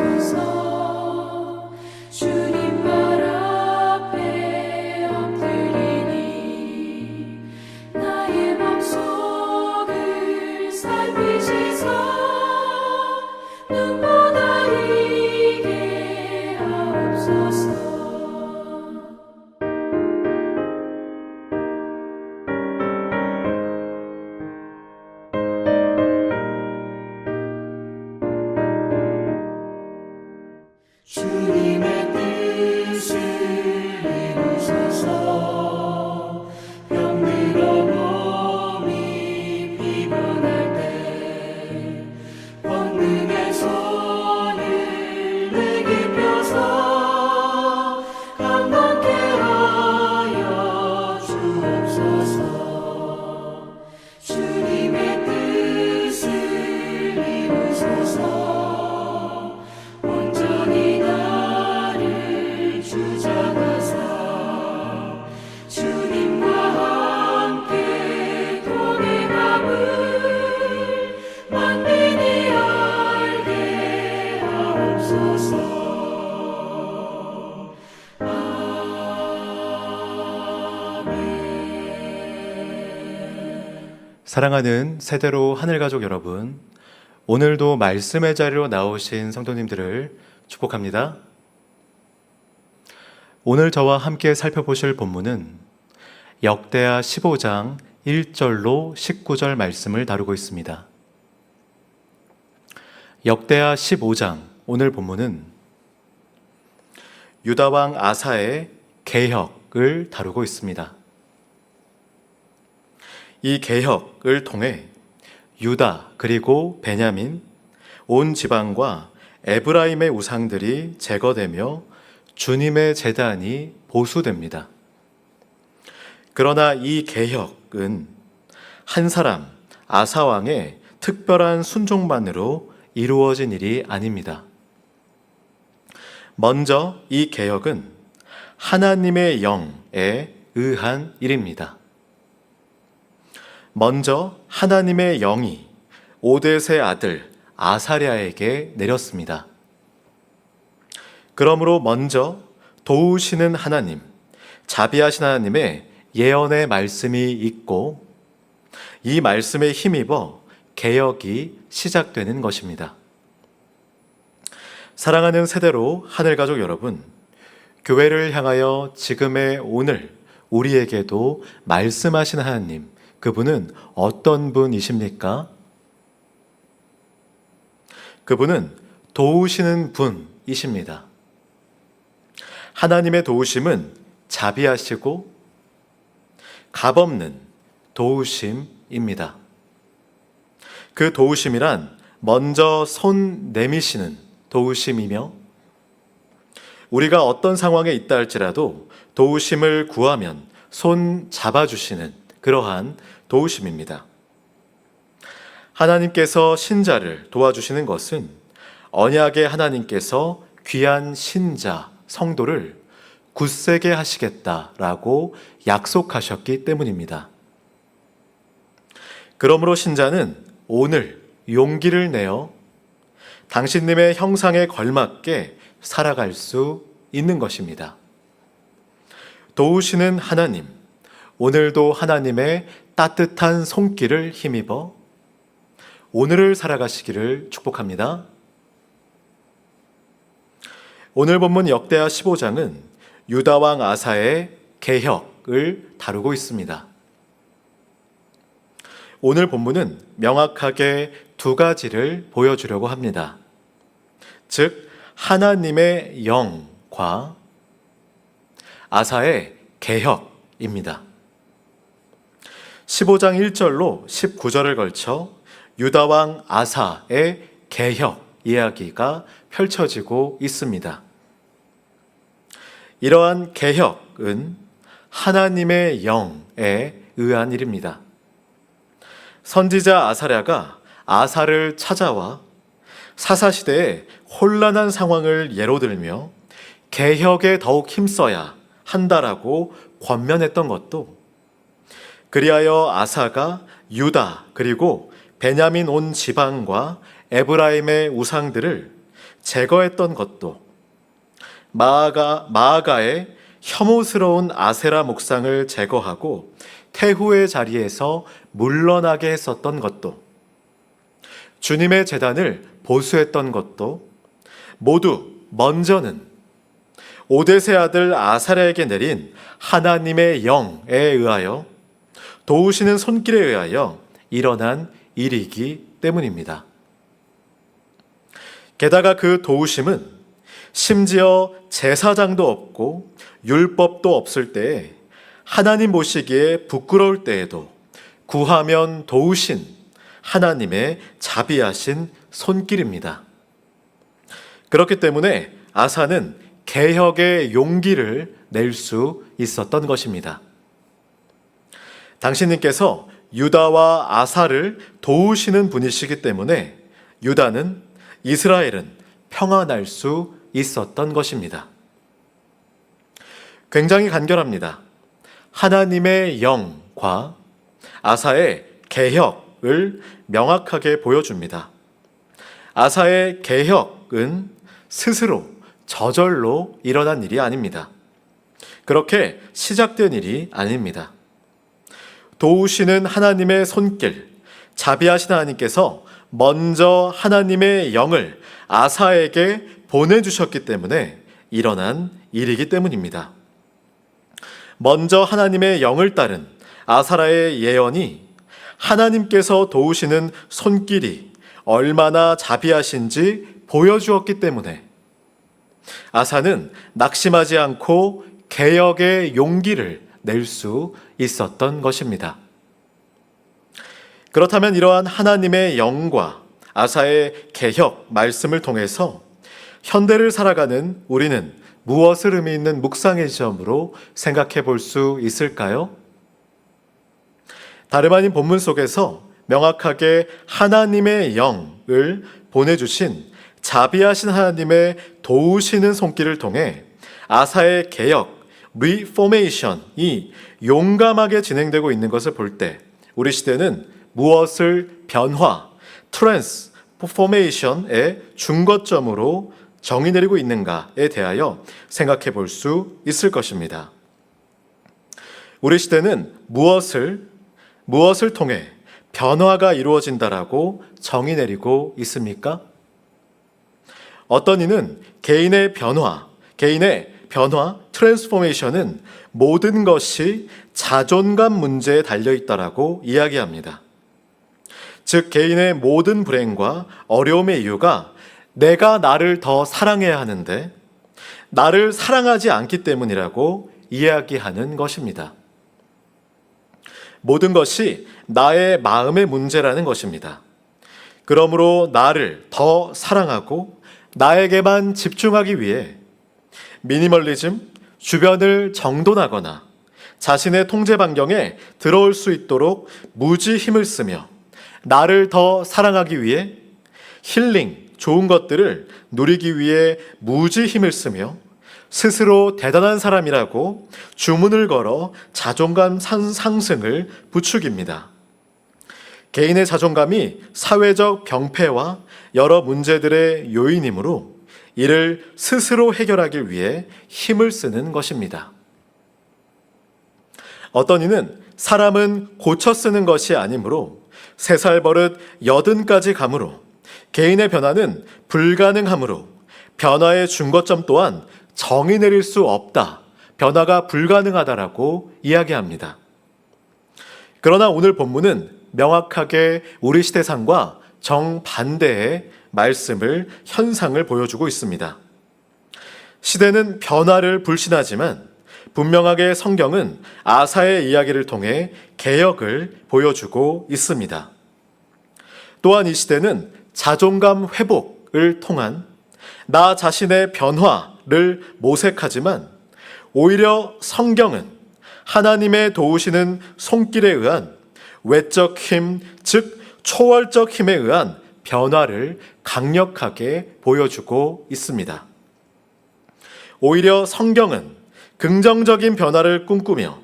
이 사랑하는 세대로 하늘 가족 여러분, 오늘도 말씀의 자리로 나오신 성도님들을 축복합니다. 오늘 저와 함께 살펴보실 본문은 역대하 15장 1절로 19절 말씀을 다루고 있습니다. 역대하 15장 오늘 본문은 유다 왕 아사의 개혁을 다루고 있습니다. 이 개혁을 통해 유다 그리고 베냐민 온 지방과 에브라임의 우상들이 제거되며 주님의 재단이 보수됩니다. 그러나 이 개혁은 한 사람 아사 왕의 특별한 순종만으로 이루어진 일이 아닙니다. 먼저 이 개혁은 하나님의 영에 의한 일입니다. 먼저 하나님의 영이 오데세 아들 아사랴에게 내렸습니다. 그러므로 먼저 도우시는 하나님, 자비하신 하나님의 예언의 말씀이 있고 이 말씀에 힘입어 개혁이 시작되는 것입니다. 사랑하는 세대로 하늘 가족 여러분, 교회를 향하여 지금의 오늘 우리에게도 말씀하신 하나님, 그분은 어떤 분이십니까? 그분은 도우시는 분이십니다. 하나님의 도우심은 자비하시고 값없는 도우심입니다. 그 도우심이란 먼저 손 내미시는 도우심이며 우리가 어떤 상황에 있다 할지라도 도우심을 구하면 손 잡아주시는 그러한 도우심입니다. 하나님께서 신자를 도와주시는 것은 언약의 하나님께서 귀한 신자, 성도를 굳세게 하시겠다라고 약속하셨기 때문입니다. 그러므로 신자는 오늘 용기를 내어 당신님의 형상에 걸맞게 살아갈 수 있는 것입니다. 도우시는 하나님, 오늘도 하나님의 따뜻한 손길을 힘입어 오늘을 살아가시기를 축복합니다. 오늘 본문 역대하 15장은 유다왕 아사의 개혁을 다루고 있습니다. 오늘 본문은 명확하게 두 가지를 보여주려고 합니다. 즉, 하나님의 영과 아사의 개혁입니다. 15장 1절로 19절을 걸쳐 유다왕 아사의 개혁 이야기가 펼쳐지고 있습니다. 이러한 개혁은 하나님의 영에 의한 일입니다. 선지자 아사랴가 아사를 찾아와 사사시대의 혼란한 상황을 예로 들며 개혁에 더욱 힘써야 한다라고 권면했던 것도 그리하여 아사가 유다 그리고 베냐민 온 지방과 에브라임의 우상들을 제거했던 것도 마아가 마아가의 혐오스러운 아세라 목상을 제거하고 태후의 자리에서 물러나게 했었던 것도 주님의 재단을 보수했던 것도 모두 먼저는 오데세 아들 아사랴에게 내린 하나님의 영에 의하여 도우시는 손길에 의하여 일어난 일이기 때문입니다. 게다가 그 도우심은 심지어 제사장도 없고 율법도 없을 때에 하나님 보시기에 부끄러울 때에도 구하면 도우신 하나님의 자비하신 손길입니다. 그렇기 때문에 아사는 개혁의 용기를 낼 수 있었던 것입니다. 당신님께서 유다와 아사를 도우시는 분이시기 때문에 유다는 이스라엘은 평안할 수 있었던 것입니다. 굉장히 간결합니다. 하나님의 영과 아사의 개혁을 명확하게 보여줍니다. 아사의 개혁은 스스로 저절로 일어난 일이 아닙니다. 그렇게 시작된 일이 아닙니다. 도우시는 하나님의 손길, 자비하신 하나님께서 먼저 하나님의 영을 아사에게 보내주셨기 때문에 일어난 일이기 때문입니다. 먼저 하나님의 영을 따른 아사라의 예언이 하나님께서 도우시는 손길이 얼마나 자비하신지 보여주었기 때문에 아사는 낙심하지 않고 개혁의 용기를 낼 수 있었던 것입니다. 그렇다면 이러한 하나님의 영과 아사의 개혁 말씀을 통해서 현대를 살아가는 우리는 무엇을 의미 있는 묵상의 지점으로 생각해 볼 수 있을까요? 다름 아닌 본문 속에서 명확하게 하나님의 영을 보내주신 자비하신 하나님의 도우시는 손길을 통해 아사의 개혁, 리포메이션이 용감하게 진행되고 있는 것을 볼 때 우리 시대는 무엇을 변화, 트랜스 포메이션의 중거점으로 정의 내리고 있는가에 대하여 생각해 볼 수 있을 것입니다. 우리 시대는 무엇을 무엇을 통해 변화가 이루어진다라고 정의 내리고 있습니까? 어떤 이는 개인의 변화, 개인의 변화, 트랜스포메이션은 모든 것이 자존감 문제에 달려 있다라고 이야기합니다. 즉 개인의 모든 불행과 어려움의 이유가 내가 나를 더 사랑해야 하는데 나를 사랑하지 않기 때문이라고 이야기하는 것입니다. 모든 것이 나의 마음의 문제라는 것입니다. 그러므로 나를 더 사랑하고 나에게만 집중하기 위해 미니멀리즘, 주변을 정돈하거나 자신의 통제 반경에 들어올 수 있도록 무지 힘을 쓰며 나를 더 사랑하기 위해 힐링, 좋은 것들을 누리기 위해 무지 힘을 쓰며 스스로 대단한 사람이라고 주문을 걸어 자존감 상승을 부추깁니다. 개인의 자존감이 사회적 병폐와 여러 문제들의 요인이므로 이를 스스로 해결하기 위해 힘을 쓰는 것입니다. 어떤 이는 사람은 고쳐 쓰는 것이 아니므로 세 살 버릇 여든까지 감으로 개인의 변화는 불가능하므로 변화의 중거점 또한 정의 내릴 수 없다. 변화가 불가능하다라고 이야기합니다. 그러나 오늘 본문은 명확하게 우리 시대상과 정반대의 말씀을 현상을 보여주고 있습니다. 시대는 변화를 불신하지만 분명하게 성경은 아사의 이야기를 통해 개혁을 보여주고 있습니다. 또한 이 시대는 자존감 회복을 통한 나 자신의 변화를 모색하지만 오히려 성경은 하나님의 도우시는 손길에 의한 외적 힘, 즉 초월적 힘에 의한 변화를 강력하게 보여주고 있습니다. 오히려 성경은 긍정적인 변화를 꿈꾸며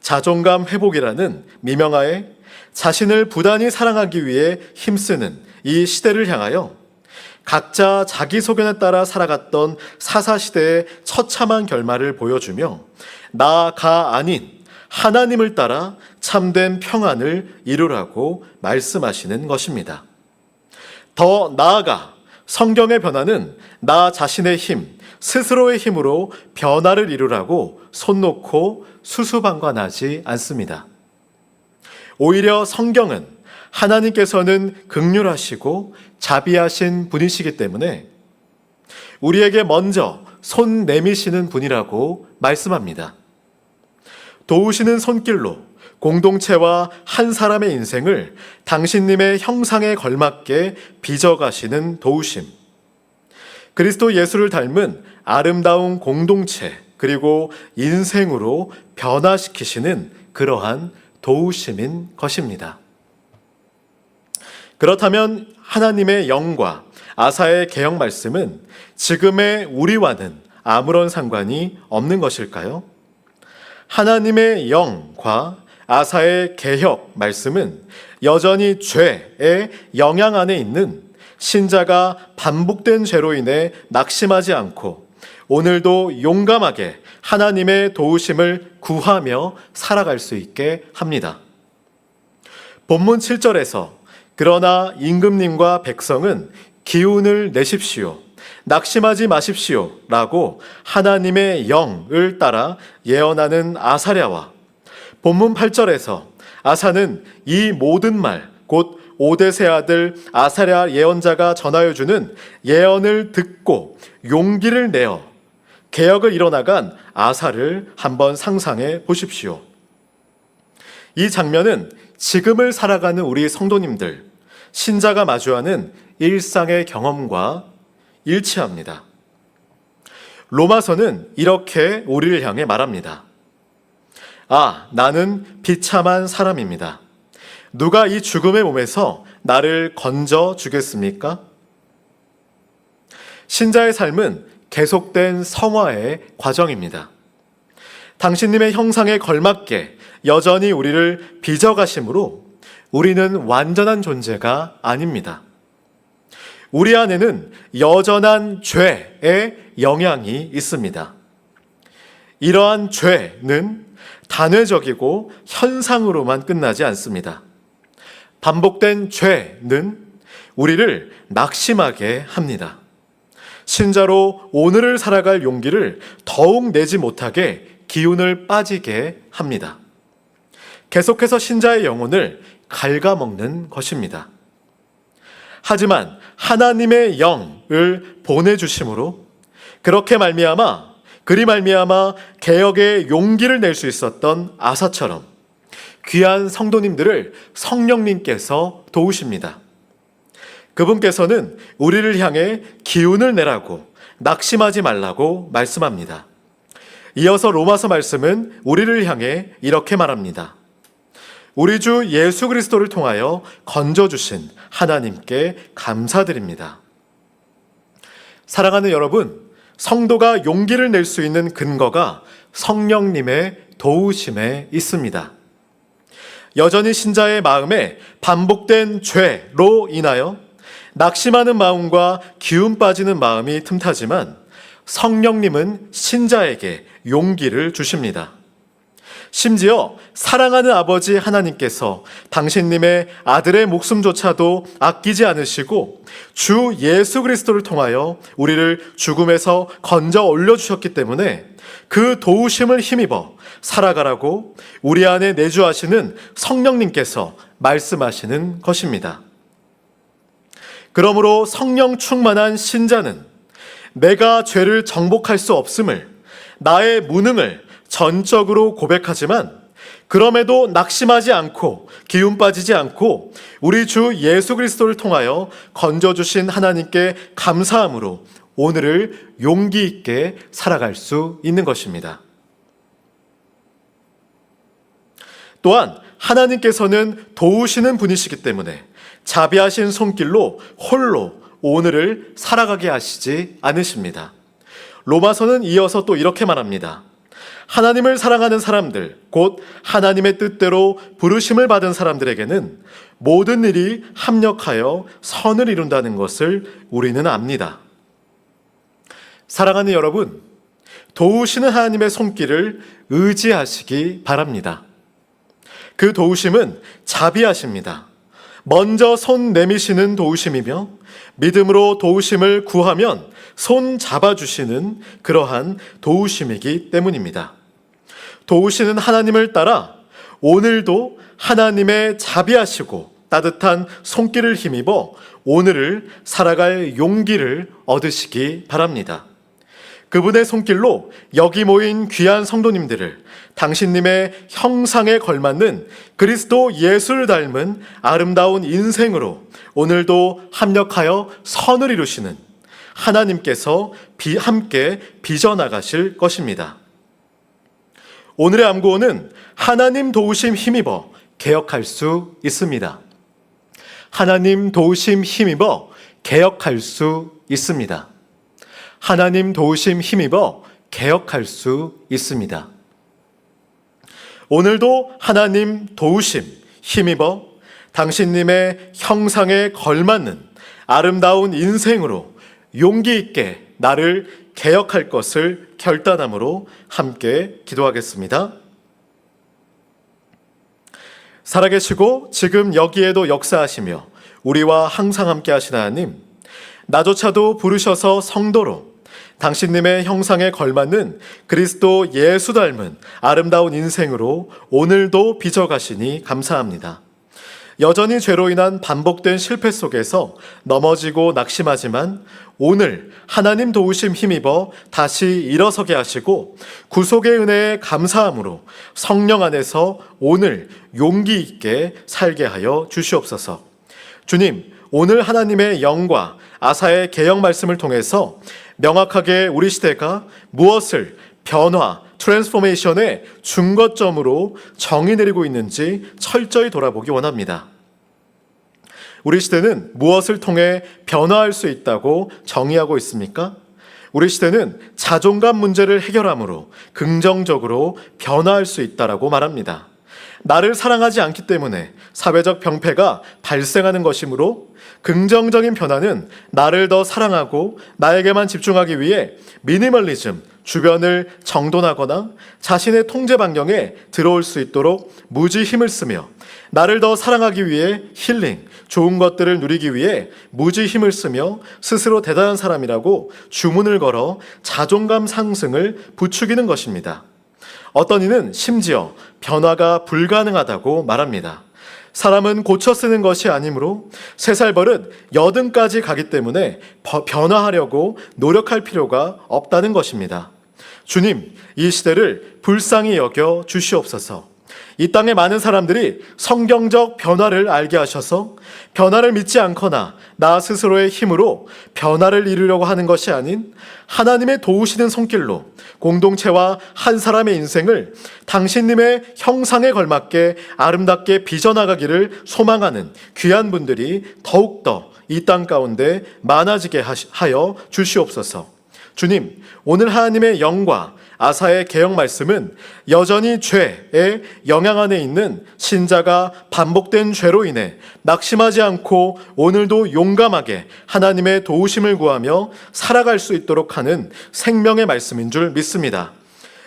자존감 회복이라는 미명하에 자신을 부단히 사랑하기 위해 힘쓰는 이 시대를 향하여 각자 자기 소견에 따라 살아갔던 사사시대의 처참한 결말을 보여주며 나가 아닌 하나님을 따라 참된 평안을 이루라고 말씀하시는 것입니다. 더 나아가 성경의 변화는 나 자신의 힘, 스스로의 힘으로 변화를 이루라고 손 놓고 수수방관하지 않습니다. 오히려 성경은 하나님께서는 극률하시고 자비하신 분이시기 때문에 우리에게 먼저 손 내미시는 분이라고 말씀합니다. 도우시는 손길로 공동체와 한 사람의 인생을 당신님의 형상에 걸맞게 빚어가시는 도우심. 그리스도 예수를 닮은 아름다운 공동체 그리고 인생으로 변화시키시는 그러한 도우심인 것입니다. 그렇다면 하나님의 영과 아사의 개혁 말씀은 지금의 우리와는 아무런 상관이 없는 것일까요? 하나님의 영과 아사의 개혁 말씀은 여전히 죄의 영향 안에 있는 신자가 반복된 죄로 인해 낙심하지 않고 오늘도 용감하게 하나님의 도우심을 구하며 살아갈 수 있게 합니다. 본문 7절에서 그러나 임금님과 백성은 기운을 내십시오. 낙심하지 마십시오. 라고 하나님의 영을 따라 예언하는 아사랴와 본문 8절에서 아사는 이 모든 말, 곧 오데세 아들 아사랴 예언자가 전하여 주는 예언을 듣고 용기를 내어 개혁을 이뤄나간 아사를 한번 상상해 보십시오. 이 장면은 지금을 살아가는 우리 성도님들, 신자가 마주하는 일상의 경험과 일치합니다. 로마서는 이렇게 우리를 향해 말합니다. 아, 나는 비참한 사람입니다. 누가 이 죽음의 몸에서 나를 건져 주겠습니까? 신자의 삶은 계속된 성화의 과정입니다. 당신님의 형상에 걸맞게 여전히 우리를 빚어가심으로 우리는 완전한 존재가 아닙니다. 우리 안에는 여전한 죄의 영향이 있습니다. 이러한 죄는 단회적이고 현상으로만 끝나지 않습니다. 반복된 죄는 우리를 낙심하게 합니다. 신자로 오늘을 살아갈 용기를 더욱 내지 못하게 기운을 빠지게 합니다. 계속해서 신자의 영혼을 갉아먹는 것입니다. 하지만 하나님의 영을 보내주심으로 그렇게 말미암아 그리 말미암아 개혁의 용기를 낼 수 있었던 아사처럼 귀한 성도님들을 성령님께서 도우십니다. 그분께서는 우리를 향해 기운을 내라고 낙심하지 말라고 말씀합니다. 이어서 로마서 말씀은 우리를 향해 이렇게 말합니다. 우리 주 예수 그리스도를 통하여 건져주신 하나님께 감사드립니다. 사랑하는 여러분, 성도가 용기를 낼 수 있는 근거가 성령님의 도우심에 있습니다. 여전히 신자의 마음에 반복된 죄로 인하여 낙심하는 마음과 기운 빠지는 마음이 틈타지만 성령님은 신자에게 용기를 주십니다. 심지어 사랑하는 아버지 하나님께서 당신님의 아들의 목숨조차도 아끼지 않으시고 주 예수 그리스도를 통하여 우리를 죽음에서 건져 올려주셨기 때문에 그 도우심을 힘입어 살아가라고 우리 안에 내주하시는 성령님께서 말씀하시는 것입니다. 그러므로 성령 충만한 신자는 내가 죄를 정복할 수 없음을 나의 무능을 전적으로 고백하지만 그럼에도 낙심하지 않고 기운 빠지지 않고 우리 주 예수 그리스도를 통하여 건져주신 하나님께 감사함으로 오늘을 용기 있게 살아갈 수 있는 것입니다. 또한 하나님께서는 도우시는 분이시기 때문에 자비하신 손길로 홀로 오늘을 살아가게 하시지 않으십니다. 로마서는 이어서 또 이렇게 말합니다. 하나님을 사랑하는 사람들, 곧 하나님의 뜻대로 부르심을 받은 사람들에게는 모든 일이 합력하여 선을 이룬다는 것을 우리는 압니다. 사랑하는 여러분, 도우시는 하나님의 손길을 의지하시기 바랍니다. 그 도우심은 자비하십니다. 먼저 손 내미시는 도우심이며 믿음으로 도우심을 구하면 손 잡아주시는 그러한 도우심이기 때문입니다. 도우시는 하나님을 따라 오늘도 하나님의 자비하시고 따뜻한 손길을 힘입어 오늘을 살아갈 용기를 얻으시기 바랍니다. 그분의 손길로 여기 모인 귀한 성도님들을 당신님의 형상에 걸맞는 그리스도 예수를 닮은 아름다운 인생으로 오늘도 합력하여 선을 이루시는 하나님께서 비, 함께 빚어나가실 것입니다. 오늘의 암구호는 하나님 도우심 힘입어 개혁할 수 있습니다. 하나님 도우심 힘입어 개혁할 수 있습니다. 하나님 도우심 힘입어 개혁할 수 있습니다. 오늘도 하나님 도우심 힘입어 당신님의 형상에 걸맞는 아름다운 인생으로 용기 있게 나를 개혁할 것을 결단함으로 함께 기도하겠습니다. 살아계시고 지금 여기에도 역사하시며 우리와 항상 함께 하신 하나님, 나조차도 부르셔서 성도로 당신님의 형상에 걸맞는 그리스도 예수 닮은 아름다운 인생으로 오늘도 빚어가시니 감사합니다. 여전히 죄로 인한 반복된 실패 속에서 넘어지고 낙심하지만 오늘 하나님 도우심 힘입어 다시 일어서게 하시고 구속의 은혜에 감사함으로 성령 안에서 오늘 용기 있게 살게 하여 주시옵소서. 주님, 오늘 하나님의 영과 아사의 개혁 말씀을 통해서 명확하게 우리 시대가 무엇을 변화, 트랜스포메이션의 중거점으로 정의 내리고 있는지 철저히 돌아보기 원합니다. 우리 시대는 무엇을 통해 변화할 수 있다고 정의하고 있습니까? 우리 시대는 자존감 문제를 해결함으로 긍정적으로 변화할 수 있다라고 말합니다. 나를 사랑하지 않기 때문에 사회적 병폐가 발생하는 것이므로 긍정적인 변화는 나를 더 사랑하고 나에게만 집중하기 위해 미니멀리즘, 주변을 정돈하거나 자신의 통제 반경에 들어올 수 있도록 무지 힘을 쓰며 나를 더 사랑하기 위해 힐링, 좋은 것들을 누리기 위해 무지 힘을 쓰며 스스로 대단한 사람이라고 주문을 걸어 자존감 상승을 부추기는 것입니다. 어떤 이는 심지어 변화가 불가능하다고 말합니다. 사람은 고쳐 쓰는 것이 아니므로 세살 버릇 여든까지 가기 때문에 버- 변화하려고 노력할 필요가 없다는 것입니다. 주님, 이 시대를 불쌍히 여겨 주시옵소서. 이 땅의 많은 사람들이 성경적 변화를 알게 하셔서 변화를 믿지 않거나 나 스스로의 힘으로 변화를 이루려고 하는 것이 아닌 하나님의 도우시는 손길로 공동체와 한 사람의 인생을 당신님의 형상에 걸맞게 아름답게 빚어나가기를 소망하는 귀한 분들이 더욱더 이 땅 가운데 많아지게 하여 주시옵소서. 주님, 오늘 하나님의 영과 아사의 개혁 말씀은 여전히 죄의 영향 안에 있는 신자가 반복된 죄로 인해 낙심하지 않고 오늘도 용감하게 하나님의 도우심을 구하며 살아갈 수 있도록 하는 생명의 말씀인 줄 믿습니다.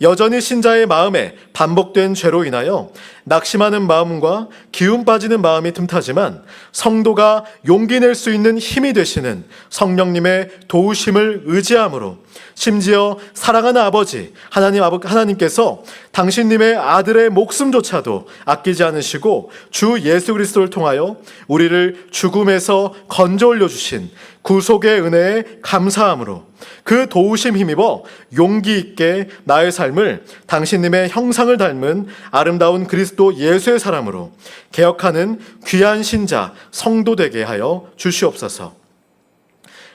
여전히 신자의 마음에 반복된 죄로 인하여 낙심하는 마음과 기운 빠지는 마음이 틈타지만 성도가 용기 낼 수 있는 힘이 되시는 성령님의 도우심을 의지함으로 심지어 사랑하는 아버지 하나님 하나님께서 당신님의 아들의 목숨조차도 아끼지 않으시고 주 예수 그리스도를 통하여 우리를 죽음에서 건져 올려 주신 구속의 은혜에 감사함으로 그 도우심 힘입어 용기 있게 나의 삶을 당신님의 형상을 닮은 아름다운 그리스도 예수의 사람으로 개혁하는 귀한 신자 성도 되게 하여 주시옵소서.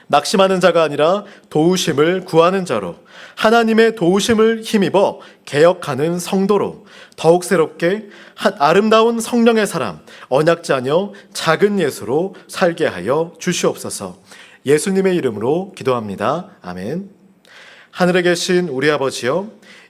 낙심하는 자가 아니라 도우심을 구하는 자로 하나님의 도우심을 힘입어 개혁하는 성도로 더욱 새롭게 한 아름다운 성령의 사람 언약 자녀 작은 예수로 살게 하여 주시옵소서. 예수님의 이름으로 기도합니다. 아멘. 하늘에 계신 우리 아버지여